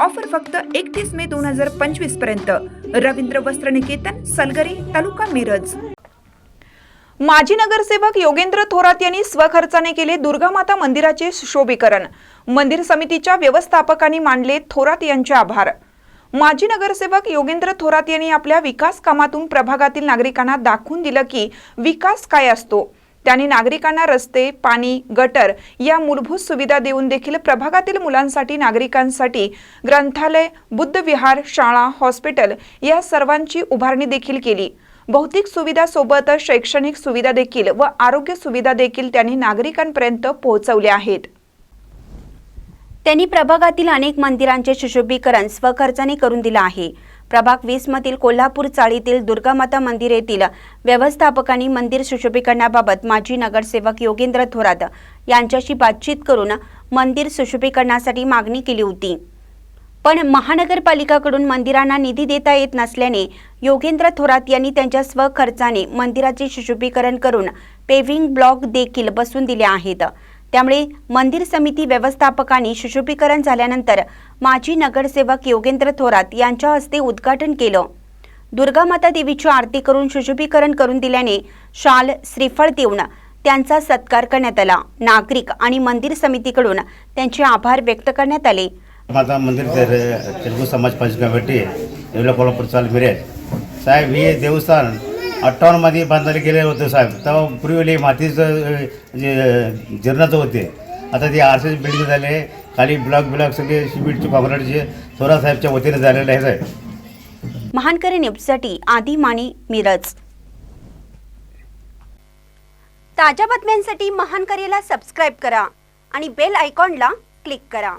Offer फक्त एकतीस मे दोन हजार पंचवीसपर्यंत. रवींद्र वस्त्र निकेतन सलगरी तालुका मिरज. माजी नगरसेवक योगेंद्र थोरात यांनी स्वखर्चाने केले दुर्गामाता मंदिराचे सुशोभीकरण. मंदिर समितीच्या व्यवस्थापकांनी मानले थोरात यांचे आभार. माजी नगरसेवक योगेंद्र थोरात यांनी आपल्या विकास कामातून प्रभागातील नागरिकांना दाखवून दिलं की विकास काय असतो? त्यांनी नागरिकांना रस्ते पाणी गटर या मूलभूत सुविधा देऊन देखील प्रभागातील मुलांसाठी नागरिकांसाठी ग्रंथालय बुद्धविहार शाळा हॉस्पिटल या सर्वांची उभारणी देखील केली. भौतिक सुविधा सोबतच शैक्षणिक सुविधा देखील व आरोग्य सुविधा देखील त्यांनी नागरिकांपर्यंत पोहोचवल्या आहेत. त्यांनी प्रभागातील अनेक मंदिरांचे सुशोभीकरण स्वखर्चाने करून दिलं आहे. प्रभाग वीस मधील कोल्हापूर चाळीतील दुर्गामाता मंदिर येथील व्यवस्थापकांनी मंदिर सुशोभीकरणाबाबत माजी नगरसेवक योगेंद्र थोरात यांच्याशी बातचीत करून मंदिर सुशोभीकरणासाठी मागणी केली होती. पण महानगरपालिकाकडून मंदिरांना निधी देता येत नसल्याने योगेंद्र थोरात यांनी त्यांच्या स्वखर्चाने मंदिराचे सुशोभीकरण करून पेव्हिंग ब्लॉक देखील बसून दिले आहेत. त्यामुळे मंदिर समिती व्यवस्थापकांनी सुशोभीकरण झाल्यानंतर माजी नगरसेवक योगेंद्र थोरात यांच्या हस्ते उद्घाटन केलं. दुर्गामाता देवीची आरती करून सुशोभीकरण करून दिल्याने शाल श्रीफळ देऊन त्यांचा सत्कार करण्यात आला. नागरिक आणि मंदिर समितीकडून त्यांचे आभार व्यक्त करण्यात आले. माझा मंदिर तेलगू समाज पंच कमिटी येवला कोल्हापूर चाल मिरेज साहेब हे देवस्थान अठ्ठावन्नमध्ये बांधले गेले होते साहेब. तेव्हा पूर्वी मातीचं जे जीर्णाचं होते. आता ते आर सी बिल्डिंग झाले. खाली ब्लॉक ब्लॉक सगळे शिबिरचे कॉन्क्रीटचे थोरासाहेबच्या वतीने झालेले आहेत. महानकरी न्यूजसाठी आदी माणी मिरज. ताज्या बातम्यांसाठी महानकरीला सबस्क्राईब करा आणि बेल आयकॉनला क्लिक करा.